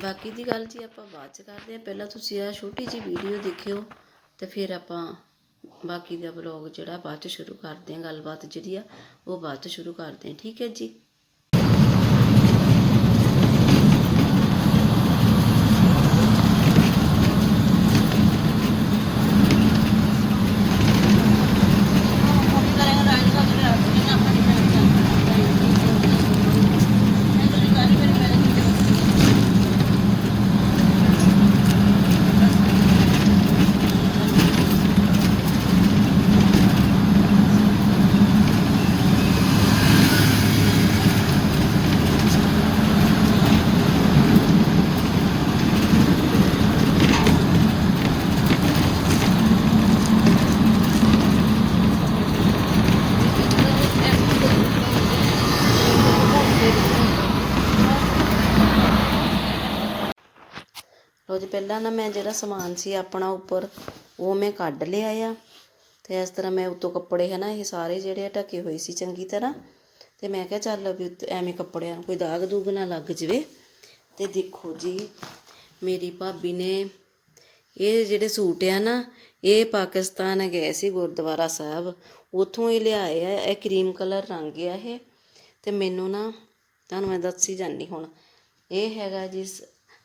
ਬਾਕੀ ਦੀ ਗੱਲ ਜੀ ਆਪਾਂ ਬਾਅਦ ਚ ਕਰਦੇ ਹਾਂ। ਪਹਿਲਾਂ ਤੁਸੀਂ ਆ ਛੋਟੀ ਜੀ ਵੀਡੀਓ ਦੇਖਿਓ ਤੇ ਫਿਰ ਆਪਾਂ ਬਾਕੀ ਦਾ ਵਲੌਗ ਜਿਹੜਾ ਬਾਅਦ ਚ ਸ਼ੁਰੂ ਕਰਦੇ ਹਾਂ। ਗੱਲਬਾਤ ਜਿਹੜੀ ਆ, ਉਹ ਬਾਅਦ ਚ ਸ਼ੁਰੂ ਕਰਦੇ ਹਾਂ। ਠੀਕ ਹੈ ਜੀ? ਲੋ ਪਹਿਲਾਂ ਨਾ ਮੈਂ ਜਿਹੜਾ ਸਮਾਨ ਸੀ ਆਪਣਾ ਉੱਪਰ, ਉਹ ਮੈਂ ਕੱਢ ਲਿਆ ਆ। ਅਤੇ ਇਸ ਤਰ੍ਹਾਂ ਮੈਂ ਉੱਤੋਂ ਕੱਪੜੇ ਹੈ ਨਾ ਇਹ ਸਾਰੇ ਜਿਹੜੇ ਆ ਢਕੇ ਹੋਏ ਸੀ ਚੰਗੀ ਤਰ੍ਹਾਂ। ਅਤੇ ਮੈਂ ਕਿਹਾ ਚੱਲ ਵੀ ਉੱਤੇ, ਐਵੇਂ ਕੱਪੜਿਆਂ ਨੂੰ ਕੋਈ ਦਾਗ ਦੂਗ ਨਾ ਲੱਗ ਜਵੇ। ਅਤੇ ਦੇਖੋ ਜੀ, ਮੇਰੀ ਭਾਬੀ ਨੇ ਇਹ ਜਿਹੜੇ ਸੂਟ ਆ ਨਾ, ਇਹ ਪਾਕਿਸਤਾਨ ਗਏ ਸੀ ਗੁਰਦੁਆਰਾ ਸਾਹਿਬ। ਉੱਥੋਂ ਹੀ ਲਿਆਏ ਆ, ਇਹ ਕਰੀਮ ਕਲਰ ਰੰਗ ਆ ਇਹ। ਤੇ ਮੈਨੂੰ ਨਾ, ਤੁਹਾਨੂੰ ਮੈਂ ਦੱਸੀ ਜਾਂਦੀ ਹੁਣ, ਇਹ ਹੈਗਾ ਜੀ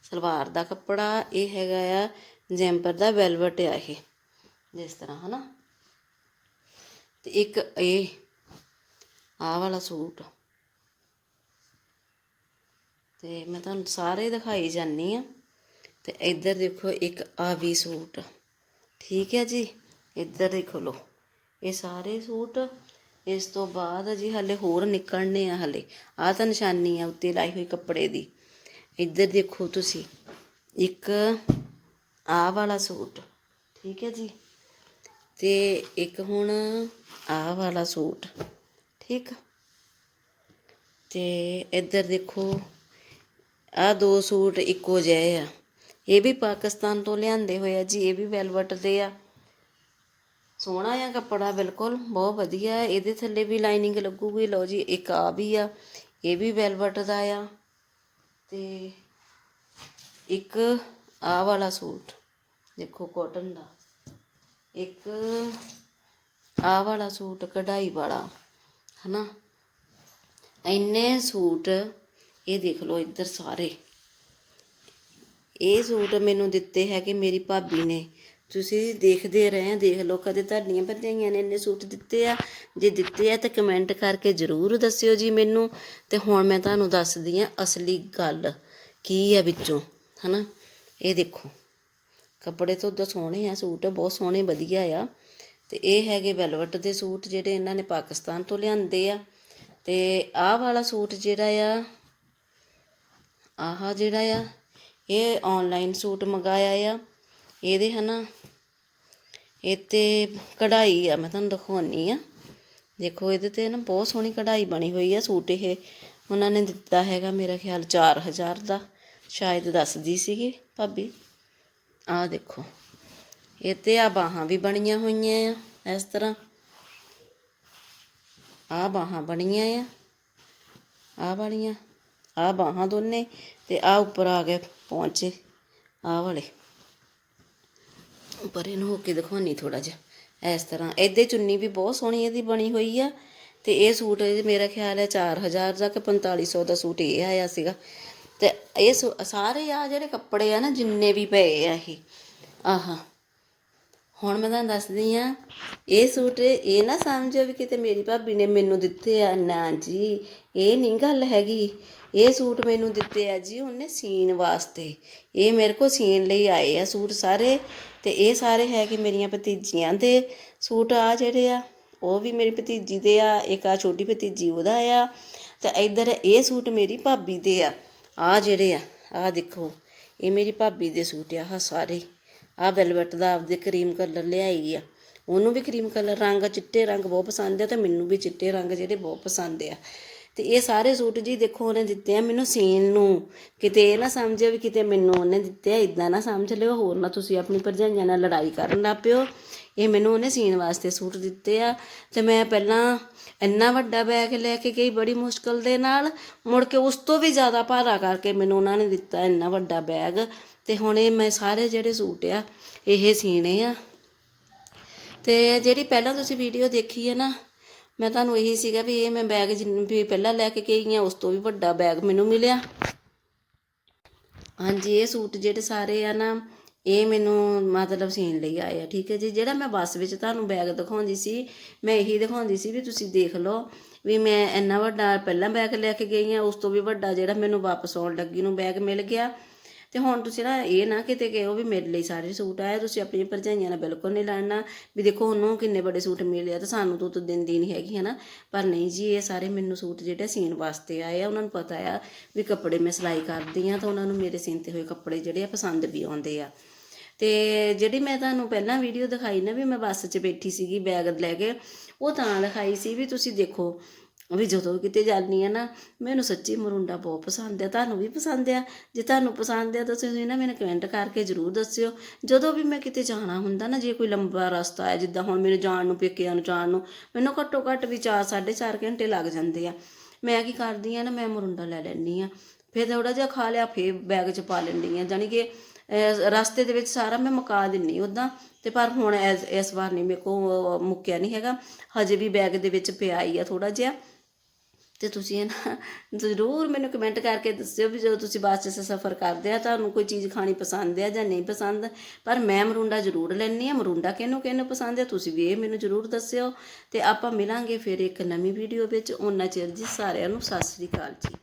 ਸਲਵਾਰ ਦਾ ਕੱਪੜਾ, ਇਹ ਹੈਗਾ ਆ ਜੈਂਪਰ ਦਾ ਵੈਲਵਟ ਆ ਇਹ, ਜਿਸ ਤਰ੍ਹਾਂ, ਹਨਾ? ਤੇ ਇੱਕ ਇਹ, ਆਹ ਵਾਲਾ ਸੂਟ। ਤੇ ਮੈਂ ਤੁਹਾਨੂੰ ਸਾਰੇ ਦਿਖਾਈ ਜਾਨੀ ਆ। ਤੇ ਇੱਧਰ ਦੇਖੋ, ਇੱਕ ਆ ਵੀ ਸੂਟ। ਠੀਕ ਹੈ ਜੀ? ਇੱਧਰ ਦੇਖੋ ਲੋ ਇਹ ਸਾਰੇ ਸੂਟ, ਇਸ ਤੋਂ ਬਾਅਦ ਜੀ ਹਲੇ ਹੋਰ ਨਿਕਲਣੇ ਆ ਹਲੇ। ਆ ਤਾਂ ਨਿਸ਼ਾਨੀ ਆ ਉੱਤੇ ਲਾਈ ਹੋਈ ਕੱਪੜੇ ਦੀ। ਇੱਧਰ ਦੇਖੋ ਤੁਸੀਂ, ਇੱਕ ਆਹ ਵਾਲਾ ਸੂਟ, ਠੀਕ ਹੈ ਜੀ? ਤੇ ਇੱਕ ਹੁਣ ਆਹ ਵਾਲਾ ਸੂਟ, ਠੀਕ? ਤੇ ਇੱਧਰ ਦੇਖੋ ਆ ਦੋ ਸੂਟ ਇੱਕੋ ਜਿਹੇ ਆ। ਇਹ ਵੀ ਪਾਕਿਸਤਾਨ ਤੋਂ ਲਿਆਂਦੇ ਹੋਏ ਆ ਜੀ, ਇਹ ਵੀ ਵੈਲਵਟ ਦੇ ਆ। ਸੋਹਣਾ ਆ ਕੱਪੜਾ, ਬਿਲਕੁਲ, ਬਹੁਤ ਵਧੀਆ। ਇਹਦੇ ਥੱਲੇ ਵੀ ਲਾਈਨਿੰਗ ਲੱਗੂਗੀ, ਲਓ ਜੀ, ਇੱਕ ਆ ਵੀ ਆ, ਇਹ ਵੀ ਵੈਲਵਟ ਦਾ ਆ। ਤੇ ਇੱਕ ਆਹ ਵਾਲਾ ਸੂਟ, ਦੇਖੋ ਕੋਟਨ ਦਾ। ਇੱਕ ਆਹ ਵਾਲਾ ਸੂਟ, ਕਢਾਈ ਵਾਲਾ, ਹਨਾ? ਇੰਨੇ ਸੂਟ ਇਹ ਦੇਖ ਲਓ ਇੱਧਰ ਸਾਰੇ। ਇਹ ਸੂਟ ਮੈਨੂੰ ਦਿੱਤੇ ਹੈਗੇ ਮੇਰੀ ਭਾਬੀ ਨੇ। ਤੁਸੀਂ ਦੇਖਦੇ ਰਹੇ ਦੇਖ ਲਓ ਕਦੇ ਤੁਹਾਡੀਆਂ ਭਰਜਾਈਆਂ ਨੇ ਇੰਨੇ ਸੂਟ ਦਿੱਤੇ ਆ, ਜੇ ਦਿੱਤੇ ਆ ਤਾਂ ਕਮੈਂਟ ਕਰਕੇ ਜ਼ਰੂਰ ਦੱਸਿਓ ਜੀ ਮੈਨੂੰ, ਤੇ ਹੁਣ ਮੈਂ ਤੁਹਾਨੂੰ ਦੱਸਦੀ ਆ ਅਸਲੀ ਗੱਲ ਕੀ ਆ ਵਿੱਚੋਂ, ਹਨਾ? ਇਹ ਦੇਖੋ, ਕੱਪੜੇ ਤੋਂ ਤਾਂ ਸੋਹਣੇ ਆ, ਸੂਟ ਬਹੁਤ ਸੋਹਣੇ, ਵਧੀਆ ਆ, ਤੇ ਇਹ ਹੈਗੇ ਵੈਲਵਟ ਦੇ ਸੂਟ ਜਿਹੜੇ ਇਹਨਾਂ ਨੇ ਪਾਕਿਸਤਾਨ ਤੋਂ ਲਿਆਂਦੇ ਆ, ਤੇ ਆਹ ਵਾਲਾ ਸੂਟ ਜਿਹੜਾ ਆ, ਆਹ ਜਿਹੜਾ ਆ, ਇਹ ਆਨਲਾਈਨ ਸੂਟ ਮੰਗਾਇਆ ਆ। ਇਹਦੇ ਹਨਾ, ਇਹ ਤੇ ਕਢਾਈ ਆ, ਮੈਂ ਤੁਹਾਨੂੰ ਦਿਖਾਉਣੀ ਆ। ਦੇਖੋ, ਇਹਦੇ ਤੇ ਨਾ ਬਹੁਤ ਸੋਹਣੀ ਕਢਾਈ ਬਣੀ ਹੋਈ ਆ ਸੂਟ ਇਹ। ਉਹਨਾਂ ਨੇ ਦਿੱਤਾ ਹੈਗਾ ਮੇਰਾ ਖਿਆਲ 4000 ਦਾ, ਸ਼ਾਇਦ ਦੱਸਦੀ ਸੀਗੀ ਭਾਬੀ। ਆਹ ਦੇਖੋ, ਇਹ ਤੇ ਆ ਬਾਹਾਂ ਵੀ ਬਣੀਆਂ ਹੋਈਆਂ ਆ, ਇਸ ਤਰ੍ਹਾਂ। ਆ ਬਾਹਾਂ ਬਣੀਆਂ ਆ ਆ ਵਾਲੀਆਂ ਆ ਬਾਹਾਂ ਦੋਨੇ ਤੇ ਆ ਉੱਪਰ ਆ ਗਏ ਪਹੁੰਚੇ ਆ ਵਾਲੇ। ਪਰ ਇਹਨੂੰ ਹੋ ਕੇ ਦਿਖਾਉਣੀ ਥੋੜਾ ਜਿਹਾ, ਇਸ ਤਰ੍ਹਾਂ। ਇਹਦੇ ਚੁੰਨੀ ਵੀ ਬਹੁਤ ਸੋਹਣੀ ਇਹਦੀ ਬਣੀ ਹੋਈ ਆ, ਤੇ ਇਹ ਸੂਟ ਮੇਰਾ ਖਿਆਲ ਹੈ 4000 ਦਾ ਕਿ 4500 ਦਾ ਸੂਟ ਇਹ ਆਇਆ ਸੀਗਾ। ਤੇ ਇਹ ਸੂ- ਸਾਰੇ ਆ ਜਿਹੜੇ ਕੱਪੜੇ ਆ ਨਾ, ਜਿੰਨੇ ਵੀ ਪਏ ਆ ਇਹ। ਆਹਾ। ਹੁਣ ਮੈਂ ਤੁਹਾਨੂੰ ਦੱਸਦੀ ਆ ਇਹ ਸੂਟ ਇਹ ਨਾ ਸਮਝੋ ਵੀ ਕਿਤੇ ਮੇਰੀ ਭਾਬੀ ਨੇ ਮੈਨੂੰ ਦਿੱਤੇ ਆ। ਨਾ ਜੀ, ਇਹ ਨਹੀਂ ਗੱਲ ਹੈਗੀ। ਇਹ ਸੂਟ ਮੈਨੂੰ ਦਿੱਤੇ ਆ ਜੀ ਉਹਨੇ ਸੀਨ ਵਾਸਤੇ। ਇਹ ਮੇਰੇ ਕੋਲ ਸੀਨ ਲਈ ਆਏ ਆ ਸੂਟ ਸਾਰੇ ਤੇ ਇਹ ਸਾਰੇ ਹੈਗੇ ਮੇਰੀਆਂ ਭਤੀਜੀਆਂ ਦੇ। ਸੂਟ ਆ ਜਿਹੜੇ ਆ, ਉਹ ਵੀ ਮੇਰੀ ਭਤੀਜੀ ਦੇ ਆ, ਇੱਕ ਆ ਛੋਟੀ ਭਤੀਜੀ ਉਹਦਾ ਆ ਤੇ ਇੱਧਰ ਇਹ ਸੂਟ ਮੇਰੀ ਭਾਬੀ ਦੇ ਆ। ਆ ਜਿਹੜੇ ਆ ਆ ਦੇਖੋ, ਇਹ ਮੇਰੀ ਭਾਬੀ ਦੇ ਸੂਟ ਆ, ਆਹ ਸਾਰੇ। ਆਹ ਵੈਲਵਟ ਦਾ ਆਪਦੇ ਕਰੀਮ ਕਲਰ ਲਿਆਈ ਆ। ਉਹਨੂੰ ਵੀ ਕਰੀਮ ਕਲਰ ਰੰਗ, ਚਿੱਟੇ ਰੰਗ ਬਹੁਤ ਪਸੰਦ ਆ ਤੇ ਮੈਨੂੰ ਵੀ ਚਿੱਟੇ ਰੰਗ ਜਿਹੜੇ ਬਹੁਤ ਪਸੰਦ ਆ। ਤੇ ਇਹ ਸਾਰੇ ਸੂਟ ਜੀ ਦੇਖੋ ਉਹਨੇ ਦਿੱਤੇ ਆ ਮੈਨੂੰ ਸੀਨ ਨੂੰ। ਕਿਤੇ ਇਹ ਨਾ ਸਮਝਿਓ ਵੀ ਕਿਤੇ ਮੈਨੂੰ ਉਹਨੇ ਦਿੱਤੇ ਆ ਇਦਾਂ ਨਾ ਸਮਝ ਲਿਓ, ਹੋਰ ਨਾ ਤੁਸੀਂ ਆਪਣੀ ਭਰਜਾਈਆਂ ਨਾਲ ਲੜਾਈ ਕਰਨ ਲੱਗ ਪਿਓ। ਇਹ ਮੈਨੂੰ ਉਹਨੇ ਸੀਨ ਵਾਸਤੇ ਸੂਟ ਦਿੱਤੇ ਆ। ਤੇ ਮੈਂ ਪਹਿਲਾਂ ਇੰਨਾ ਵੱਡਾ ਬੈਗ ਲੈ ਕੇ ਗਈ ਬੜੀ ਮੁਸ਼ਕਲ ਦੇ ਨਾਲ। ਮੁੜ ਕੇ ਉਸ ਤੋਂ ਵੀ ਜ਼ਿਆਦਾ ਭਾਰਾ ਕਰਕੇ ਮੈਨੂੰ ਉਹਨਾਂ ਨੇ ਦਿੱਤਾ ਇੰਨਾ ਵੱਡਾ ਬੈਗ ਤੇ ਹੁਣ ਇਹ ਮੈਂ ਸਾਰੇ ਜਿਹੜੇ ਸੂਟ ਆ, ਇਹ ਸੀਨੇ ਆ। ਤੇ ਜਿਹੜੀ ਪਹਿਲਾਂ ਤੁਸੀਂ ਵੀਡੀਓ ਦੇਖੀ ਹੈ ਨਾ, ਮੈਂ ਤੁਹਾਨੂੰ ਇਹੀ ਸੀਗਾ ਵੀ ਇਹ ਮੈਂ ਬੈਗ ਜਿੰਨ, ਵੀ ਪਹਿਲਾਂ ਲੈ ਕੇ ਗਈ ਆ, ਉਸ ਤੋਂ ਵੀ ਵੱਡਾ ਬੈਗ ਮੈਨੂੰ ਮਿਲਿਆ। ਹਾਂਜੀ, ਇਹ ਸੂਟ ਜਿਹੜੇ ਸਾਰੇ ਆ ਨਾ, ਇਹ ਮੈਨੂੰ ਮਤਲਬ ਸੀਨ ਲਈ ਆਏ ਆ, ਠੀਕ ਹੈ ਜੀ? ਜਿਹੜਾ ਮੈਂ ਬੱਸ ਵਿੱਚ ਤੁਹਾਨੂੰ ਬੈਗ ਦਿਖਾਉਂਦੀ ਸੀ, ਮੈਂ ਇਹੀ ਦਿਖਾਉਂਦੀ ਸੀ ਵੀ ਤੁਸੀਂ ਦੇਖ ਲਓ ਵੀ ਮੈਂ ਇੰਨਾ ਵੱਡਾ ਪਹਿਲਾਂ ਬੈਗ ਲੈ ਕੇ ਗਈ ਆ, ਉਸ ਤੋਂ ਵੀ ਵੱਡਾ ਜਿਹੜਾ ਮੈਨੂੰ ਵਾਪਸ ਆਉਣ ਲੱਗੀ ਨੂੰ ਬੈਗ ਮਿਲ ਗਿਆ। ਤੇ ਹੁਣ ਤੁਸੀਂ ਨਾ ਇਹ ਨਾ ਕਿਤੇ ਕਹੋ ਵੀ ਮੇਰੇ ਲਈ ਸਾਰੇ ਸੂਟ ਆਏ, ਤੁਸੀਂ ਆਪਣੀ ਭਰਜਾਈਆਂ ਨਾਲ ਬਿਲਕੁਲ ਨਹੀਂ ਲੜਨਾ। ਵੀ ਦੇਖੋ ਉਹਨੂੰ ਕਿੰਨੇ ਬੜੇ ਸੂਟ ਮਿਲੇ ਆ ਤੇ ਸਾਨੂੰ ਤੂੰ ਦਿੰਦੀ ਨਹੀਂ ਹੈਗੀ ਹੈ ਨਾ ਪਰ ਨਹੀਂ ਜੀ, ਇਹ ਸਾਰੇ ਮੈਨੂੰ ਸੂਟ ਜਿਹੜੇ ਸੀਨ ਵਾਸਤੇ ਆਏ ਆ, ਉਹਨਾਂ ਨੂੰ ਪਤਾ ਆ ਵੀ ਕੱਪੜੇ ਮੈਂ ਸਿਲਾਈ ਕਰਦੀ ਆ ਤਾਂ ਉਹਨਾਂ ਨੂੰ ਮੇਰੇ ਸੀਨਤੇ ਹੋਏ ਕੱਪੜੇ ਜਿਹੜੇ ਆ ਪਸੰਦ ਵੀ ਆਉਂਦੇ ਆ। ਤੇ ਜਿਹੜੀ ਮੈਂ ਤੁਹਾਨੂੰ ਪਹਿਲਾਂ ਵੀਡੀਓ ਦਿਖਾਈ ਨਾ ਵੀ ਮੈਂ ਬੱਸ 'ਚ ਬੈਠੀ ਸੀਗੀ ਬੈਗ ਲੈ ਕੇ, ਉਹ ਤਾਂ ਦਿਖਾਈ ਸੀ ਵੀ ਤੁਸੀਂ ਦੇਖੋ ਵੀ ਜਦੋਂ ਕਿਤੇ ਜਾਂਦੀ ਆ ਨਾ, ਮੈਨੂੰ ਸੱਚੀ ਮਰੁੰਡਾ ਬਹੁਤ ਪਸੰਦ ਆ, ਤੁਹਾਨੂੰ ਵੀ ਪਸੰਦ ਆ। ਜੇ ਤੁਹਾਨੂੰ ਪਸੰਦ ਆ ਤਾਂ ਤੁਸੀਂ ਨਾ ਮੈਨੂੰ ਕਮੈਂਟ ਕਰਕੇ ਜ਼ਰੂਰ ਦੱਸਿਓ। ਜਦੋਂ ਵੀ ਮੈਂ ਕਿਤੇ ਜਾਣਾ ਹੁੰਦਾ ਨਾ, ਜੇ ਕੋਈ ਲੰਬਾ ਰਸਤਾ ਹੈ, ਜਿੱਦਾਂ ਹੁਣ ਮੈਨੂੰ ਜਾਣ ਨੂੰ, ਪੇਕਿਆਂ ਨੂੰ ਜਾਣ ਨੂੰ, ਮੈਨੂੰ ਘੱਟੋ ਘੱਟ ਵੀ 4 4.5 ਘੰਟੇ ਲੱਗ ਜਾਂਦੇ ਆ। ਮੈਂ ਕੀ ਕਰਦੀ ਆ ਨਾ, ਮੈਂ ਮਰੁੰਡਾ ਲੈ ਲੈਂਦੀ ਆ। ਫਿਰ ਥੋੜਾ ਜਿਹਾ ਖਾ ਲਿਆ, ਫੇਰ ਬੈਗ 'ਚ ਪਾ ਲੈਂਦੀ ਆ। ਜਾਣੀ ਕਿ ਰਸਤੇ ਦੇ ਵਿੱਚ ਸਾਰਾ ਮੈਂ ਮੁਕਾ ਦਿੰਨੀ ਉਦਾਂ ਤੇ ਪਰ ਹੁਣ ਇਸ ਇਸ ਵਾਰ ਨਹੀਂ, ਮੇਰੇ ਕੋ ਮੁੱਕਿਆ ਨਹੀਂ ਹੈਗਾ। ਹਜੇ ਵੀ ਬੈਗ ਦੇ ਵਿੱਚ ਪਿਆ ਹੀ ਆ ਥੋੜਾ ਜਿਹਾ। ਤੇ ਤੁਸੀਂ ਇਹ ਨਾ ਜ਼ਰੂਰ ਮੈਨੂੰ ਕਮੈਂਟ ਕਰਕੇ ਦੱਸਿਓ ਵੀ ਜਦੋਂ ਤੁਸੀਂ ਬੱਸ 'ਚ ਸਫ਼ਰ ਕਰਦੇ ਆ ਤੁਹਾਨੂੰ ਕੋਈ ਚੀਜ਼ ਖਾਣੀ ਪਸੰਦ ਆ ਜਾਂ ਨਹੀਂ ਪਸੰਦ। ਪਰ ਮੈਂ ਮਰੂੰਡਾ ਜ਼ਰੂਰ ਲੈਣੀ ਆ ਮਰੂੰਡਾ ਕਿਹਨੂੰ ਕਿਹਨੂੰ ਪਸੰਦ ਆ ਤੁਸੀਂ ਵੀ ਇਹ ਮੈਨੂੰ ਜ਼ਰੂਰ ਦੱਸਿਓ। ਤੇ ਆਪਾਂ ਮਿਲਾਂਗੇ ਫਿਰ ਇੱਕ ਨਵੀਂ ਵੀਡੀਓ ਵਿੱਚ। ਉਹਨਾਂ ਚਿਰ ਜੀ ਸਾਰਿਆਂ ਨੂੰ ਸਤਿ ਸ੍ਰੀ ਅਕਾਲ ਜੀ।